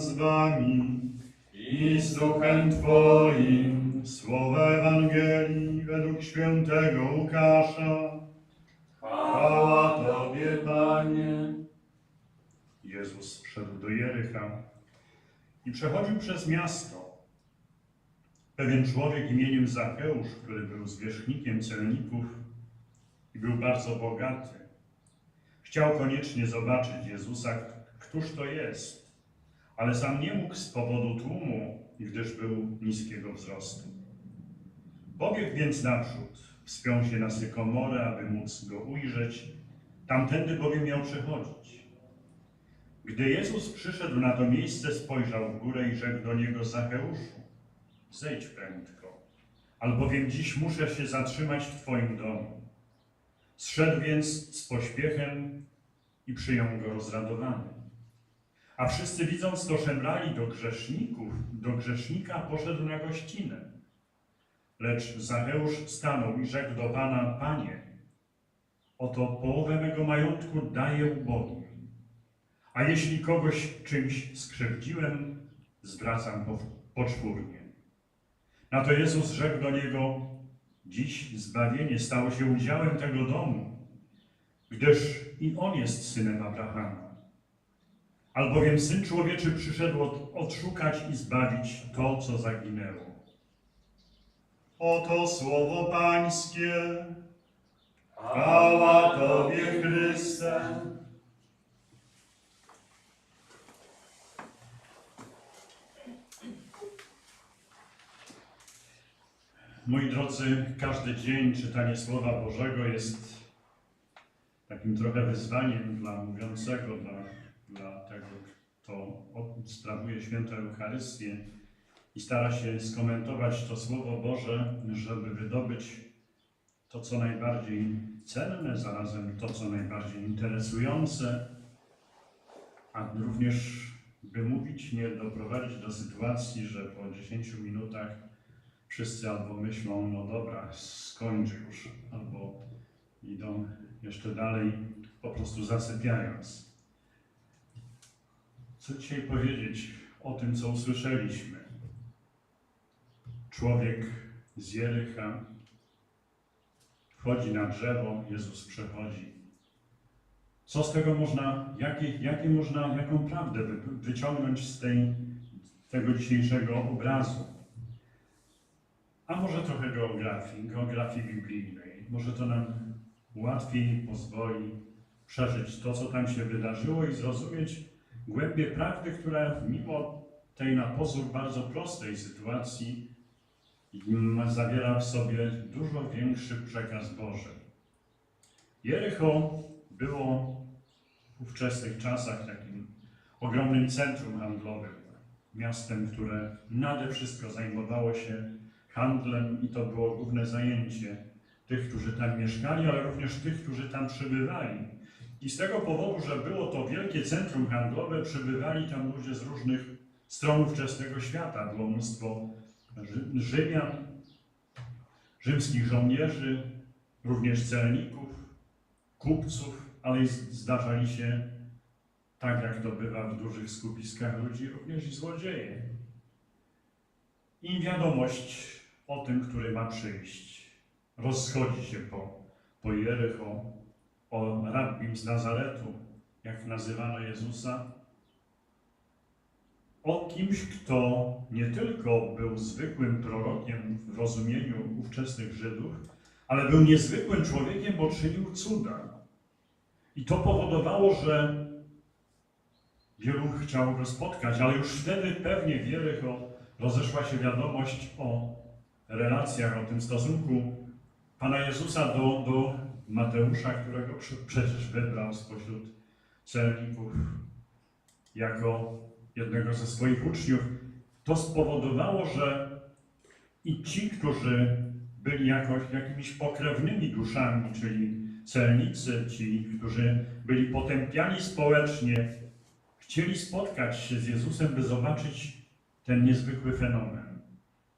z wami i z duchem Twoim. Słowa Ewangelii według świętego Łukasza. Chwała Tobie, Panie. Jezus wszedł do Jericha i przechodził przez miasto. Pewien człowiek imieniem Zacheusz, który był zwierzchnikiem celników i był bardzo bogaty, chciał koniecznie zobaczyć Jezusa, któż to jest, ale sam nie mógł z powodu tłumu, gdyż był niskiego wzrostu. Pobiegł więc naprzód, wspiął się na sykomorę, aby móc go ujrzeć, tamtędy bowiem miał przechodzić. Gdy Jezus przyszedł na to miejsce, spojrzał w górę i rzekł do niego Zacheuszu, zejdź prędko, albowiem dziś muszę się zatrzymać w Twoim domu. Zszedł więc z pośpiechem i przyjął go rozradowany. A wszyscy widząc to szemrali do grzeszników, do grzesznika poszedł na gościnę. Lecz Zacheusz stanął i rzekł do Pana, Panie, oto połowę mego majątku daję ubogim, a jeśli kogoś czymś skrzywdziłem, zwracam po, poczwórnie. Na to Jezus rzekł do niego, dziś zbawienie stało się udziałem tego domu, gdyż i on jest synem Abrahama. Albowiem Syn Człowieczy przyszedł od, odszukać i zbawić to, co zaginęło. Oto słowo Pańskie. Chwała Tobie, Chryste. Moi drodzy, każdy dzień czytanie Słowa Bożego jest takim trochę wyzwaniem dla mówiącego, dla, sprawuje świętą Eucharystię i stara się skomentować to Słowo Boże, żeby wydobyć to, co najbardziej cenne, zarazem to, co najbardziej interesujące, a również by mówić, nie doprowadzić do sytuacji, że po 10 minutach wszyscy albo myślą, no dobra, skończ już, albo idą jeszcze dalej, po prostu zasypiając. Co dzisiaj powiedzieć o tym, co usłyszeliśmy? Człowiek z Jericha wchodzi na drzewo, Jezus przechodzi. Co z tego można, jakie, jakie można, jaką prawdę wy, wyciągnąć z tej, tego dzisiejszego obrazu? A może trochę geografii, geografii biblijnej. Może to nam łatwiej pozwoli przeżyć to, co tam się wydarzyło i zrozumieć głębie prawdy, która mimo tej na pozór bardzo prostej sytuacji ma- zawiera w sobie dużo większy przekaz Boży. Jericho było w ówczesnych czasach takim ogromnym centrum handlowym, miastem, które nade wszystko zajmowało się handlem i to było główne zajęcie tych, którzy tam mieszkali, ale również tych, którzy tam przybywali. I z tego powodu, że było to wielkie centrum handlowe, przybywali tam ludzie z różnych stron ówczesnego świata. Było mnóstwo Rzy- Rzymian, rzymskich żołnierzy, również celników, kupców, ale zdarzali się, tak jak to bywa w dużych skupiskach ludzi, również i złodzieje. I wiadomość o tym, który ma przyjść, rozchodzi się po, po Jericho, o rabbim z Nazaretu, jak nazywano Jezusa, o kimś, kto nie tylko był zwykłym prorokiem w rozumieniu ówczesnych Żydów, ale był niezwykłym człowiekiem, bo czynił cuda. I to powodowało, że wielu chciało go spotkać, ale już wtedy pewnie w Jericho rozeszła się wiadomość o relacjach, o tym stosunku Pana Jezusa do, do Mateusza, którego przecież wybrał spośród celników jako jednego ze swoich uczniów. To spowodowało, że i ci, którzy byli jakoś jakimiś pokrewnymi duszami, czyli celnicy, ci, którzy byli potępiani społecznie, chcieli spotkać się z Jezusem, by zobaczyć ten niezwykły fenomen.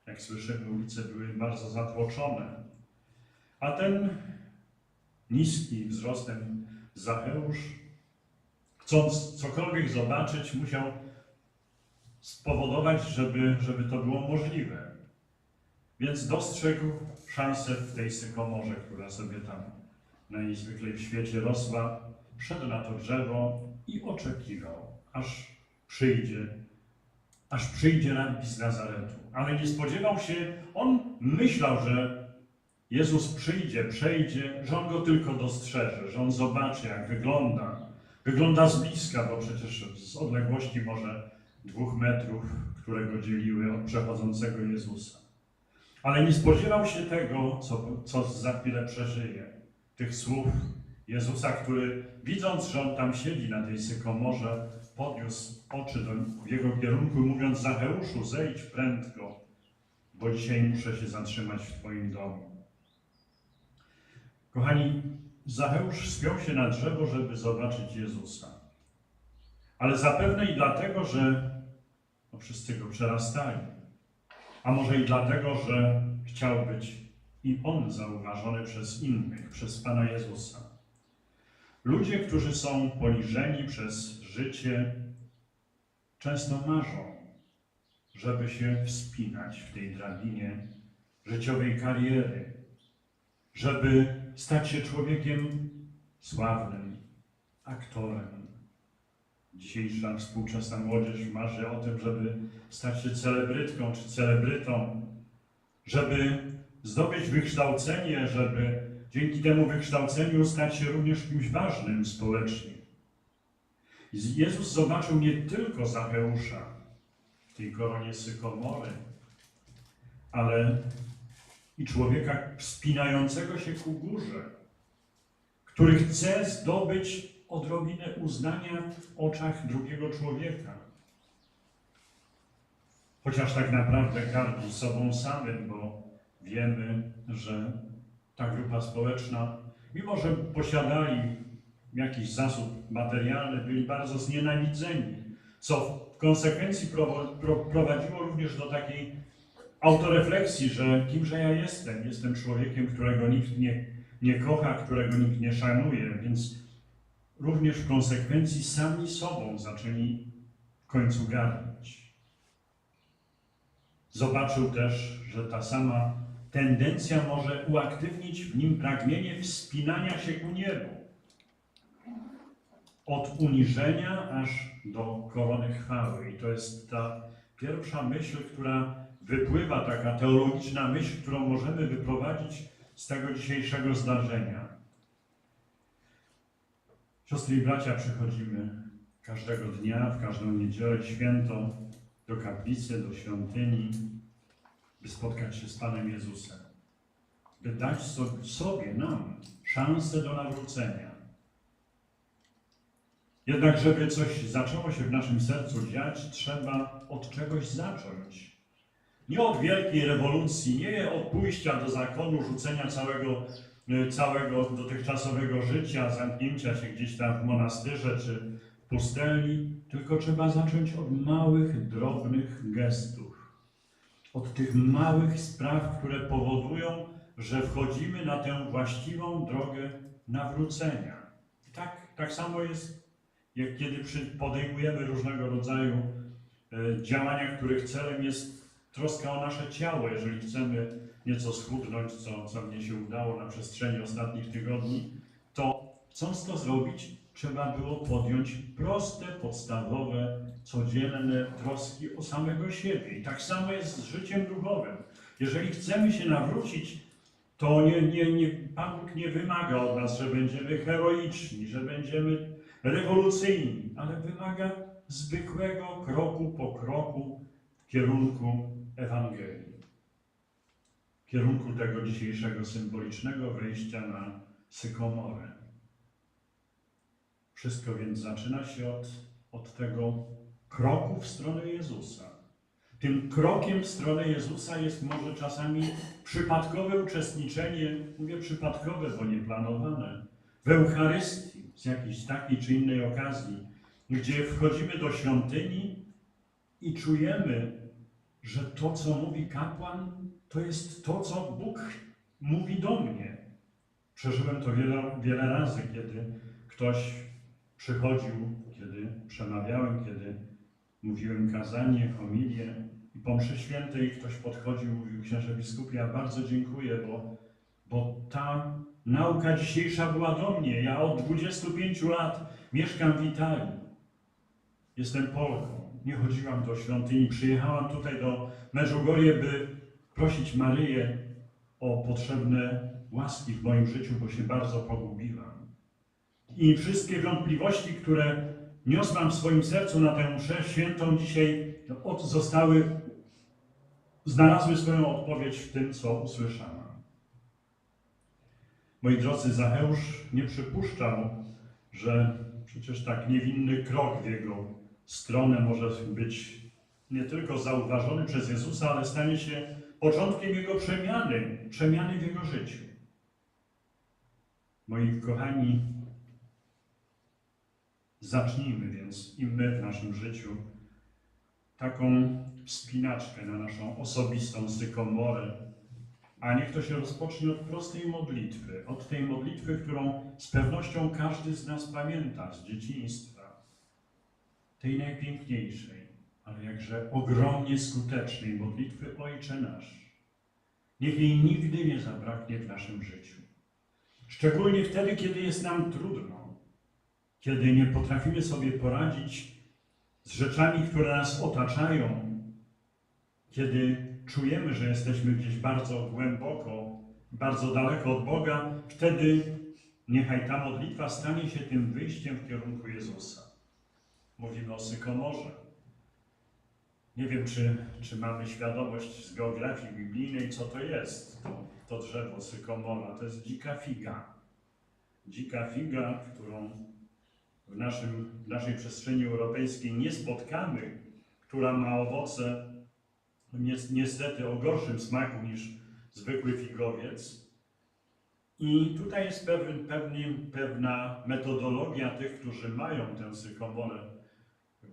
Jak słyszymy, ulice były bardzo zatłoczone. A ten niski spowodować, żeby, żeby to było możliwe. Więc dostrzegł szansę w tej sykomorze, która sobie tam najzwyklej w świecie rosła. Wszedł na to drzewo i oczekiwał, aż przyjdzie, aż przyjdzie z Nazaretu. Ale nie spodziewał się, on myślał, że Jezus przyjdzie, przejdzie, że on go tylko dostrzeże, że on zobaczy, jak wygląda. Wygląda z bliska, bo przecież z odległości może dwóch metrów, które go dzieliły od przechodzącego Jezusa. Ale nie spodziewał się tego, co, co za chwilę przeżyje. Tych słów Jezusa, który widząc, że on tam siedzi na tej sykomorze, podniósł oczy do, w jego kierunku, mówiąc: Zacheuszu, zejdź prędko, bo dzisiaj muszę się zatrzymać w Twoim domu. Kochani, Zacheusz spiął się na drzewo, żeby zobaczyć Jezusa. Ale zapewne i dlatego, że no, wszyscy go przerastali. A może i dlatego, że chciał być i on zauważony przez innych, przez Pana Jezusa. Ludzie, którzy są poniżeni przez życie, często marzą, żeby się wspinać w tej drabinie życiowej kariery, żeby stać się człowiekiem sławnym, aktorem. Dzisiejsza współczesna młodzież marzy o tym, żeby stać się celebrytką czy celebrytą, żeby zdobyć wykształcenie, żeby dzięki temu wykształceniu stać się również kimś ważnym społecznie. Jezus zobaczył nie tylko Zacheusza w tej koronie sykomory, ale i człowieka wspinającego się ku górze, który chce zdobyć odrobinę uznania w oczach drugiego człowieka. Chociaż tak naprawdę gardzi sobą samym, bo wiemy, że ta grupa społeczna, mimo że posiadali jakiś zasób materialny, byli bardzo znienawidzeni, co w konsekwencji prowadziło również do takiej autorefleksji, że kimże ja jestem? Jestem człowiekiem, którego nikt nie, nie kocha, którego nikt nie szanuje, więc również w konsekwencji sami sobą zaczęli w końcu gardzić. Zobaczył też, że ta sama tendencja może uaktywnić w nim pragnienie wspinania się ku niebu. Od uniżenia aż do korony chwały. I to jest ta pierwsza myśl, która wypływa, taka teologiczna myśl, którą możemy wyprowadzić z tego dzisiejszego zdarzenia. Siostry i bracia, przychodzimy każdego dnia, w każdą niedzielę, święto do kaplicy, do świątyni, by spotkać się z Panem Jezusem, by dać so- sobie, nam, szansę do nawrócenia. Jednak, żeby coś zaczęło się w naszym sercu dziać, trzeba od czegoś zacząć. Nie od wielkiej rewolucji, nie od pójścia do zakonu, rzucenia całego, e, całego dotychczasowego życia, zamknięcia się gdzieś tam w monastyrze czy w pustelni, tylko trzeba zacząć od małych, drobnych gestów. Od tych małych spraw, które powodują, że wchodzimy na tę właściwą drogę nawrócenia. Tak, tak samo jest, jak kiedy podejmujemy różnego rodzaju e, działania, których celem jest troska o nasze ciało, jeżeli chcemy nieco schudnąć, co, co mnie się udało na przestrzeni ostatnich tygodni, to chcąc to zrobić, trzeba było podjąć proste, podstawowe, codzienne troski o samego siebie. I tak samo jest z życiem duchowym. Jeżeli chcemy się nawrócić, to nie, nie, nie, Pan Bóg nie wymaga od nas, że będziemy heroiczni, że będziemy rewolucyjni, ale wymaga zwykłego kroku po kroku w kierunku Ewangelii. W kierunku tego dzisiejszego symbolicznego wejścia na sykomorę. Wszystko więc zaczyna się od, od tego kroku w stronę Jezusa. Tym krokiem w stronę Jezusa jest może czasami przypadkowe uczestniczenie, mówię przypadkowe, bo nieplanowane, w Eucharystii z jakiejś takiej czy innej okazji, gdzie wchodzimy do świątyni i czujemy, że to, co mówi kapłan, to jest to, co Bóg mówi do mnie. Przeżyłem to wiele, wiele razy, kiedy ktoś przychodził, kiedy przemawiałem, kiedy mówiłem kazanie, homilię i po mszy świętej ktoś podchodził mówił, księże biskupie, ja bardzo dziękuję, bo, bo ta nauka dzisiejsza była do mnie. Ja od 25 lat mieszkam w Italii. Jestem Polką. Nie chodziłam do świątyni. Przyjechałam tutaj do Medjugorje, by prosić Maryję o potrzebne łaski w moim życiu, bo się bardzo pogubiłam. I wszystkie wątpliwości, które niosłam w swoim sercu na tę mszę świętą dzisiaj, od, zostały, znalazły swoją odpowiedź w tym, co usłyszałam. Moi drodzy, Zacheusz nie przypuszczał, że przecież tak niewinny krok w jego stronę może być nie tylko zauważony przez Jezusa, ale stanie się początkiem jego przemiany, przemiany w jego życiu. Moi kochani, zacznijmy więc i my w naszym życiu taką wspinaczkę na naszą osobistą sykomorę, a niech to się rozpocznie od prostej modlitwy, od tej modlitwy, którą z pewnością każdy z nas pamięta z dzieciństwa, tej najpiękniejszej, ale jakże ogromnie skutecznej modlitwy Ojcze Nasz. Niech jej nigdy nie zabraknie w naszym życiu. Szczególnie wtedy, kiedy jest nam trudno, kiedy nie potrafimy sobie poradzić z rzeczami, które nas otaczają, kiedy czujemy, że jesteśmy gdzieś bardzo głęboko, bardzo daleko od Boga, wtedy niechaj ta modlitwa stanie się tym wyjściem w kierunku Jezusa. Mówimy o sykomorze. Nie wiem, czy, czy mamy świadomość z geografii biblijnej, co to jest to, to drzewo sykomora. To jest dzika figa. Dzika figa, którą w, naszym, w naszej przestrzeni europejskiej nie spotkamy, która ma owoce ni- niestety o gorszym smaku niż zwykły figowiec. I tutaj jest pewien, pewnie, pewna metodologia tych, którzy mają tę sykomorę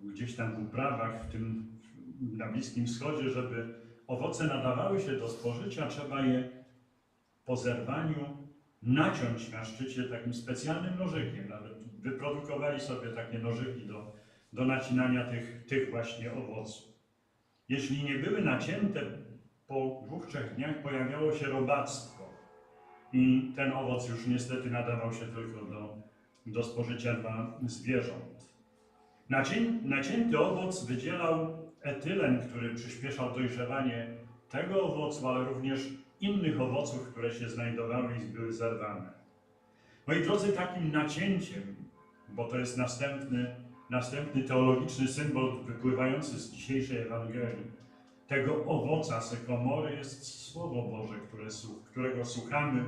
gdzieś tam w uprawach, w tym na Bliskim Wschodzie, żeby owoce nadawały się do spożycia, trzeba je po zerwaniu naciąć na szczycie takim specjalnym nożykiem. Nawet wyprodukowali sobie takie nożyki do, do nacinania tych, tych właśnie owoców. Jeśli nie były nacięte, po dwóch, trzech dniach pojawiało się robactwo. I ten owoc już niestety nadawał się tylko do, do spożycia dla zwierząt. Nacię, nacięty owoc wydzielał etylen, który przyspieszał dojrzewanie tego owocu, ale również innych owoców, które się znajdowały i były zerwane. Moi drodzy, takim nacięciem, bo to jest następny, następny teologiczny symbol wypływający z dzisiejszej Ewangelii, tego owoca sykomory jest Słowo Boże, które, którego słuchamy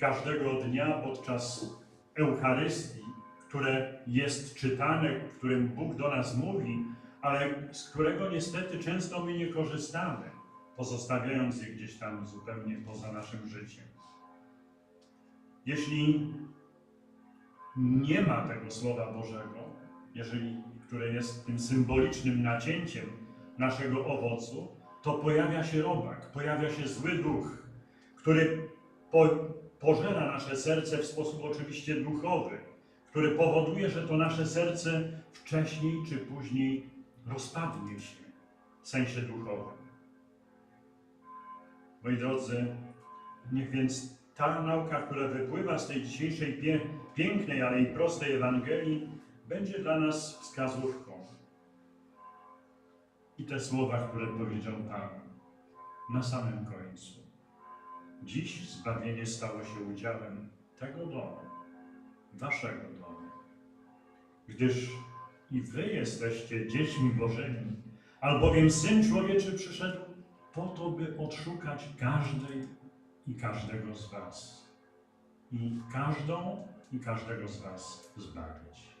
każdego dnia podczas Eucharystii, które jest czytane, którym Bóg do nas mówi, ale z którego niestety często my nie korzystamy, pozostawiając je gdzieś tam zupełnie poza naszym życiem. Jeśli nie ma tego Słowa Bożego, jeżeli, które jest tym symbolicznym nacięciem naszego owocu, to pojawia się robak, pojawia się zły duch, który po, pożera nasze serce w sposób oczywiście duchowy, który powoduje, że to nasze serce wcześniej czy później rozpadnie się w sensie duchowym. Moi drodzy, niech więc ta nauka, która wypływa z tej dzisiejszej pie, pięknej, ale i prostej Ewangelii, będzie dla nas wskazówką. I te słowa, które powiedział Pan na samym końcu. Dziś zbawienie stało się udziałem tego domu, waszego domu. Gdyż i wy jesteście dziećmi Bożymi, albowiem Syn Człowieczy przyszedł po to, by odszukać każdej i każdego z was. I każdą i każdego z was zbawić.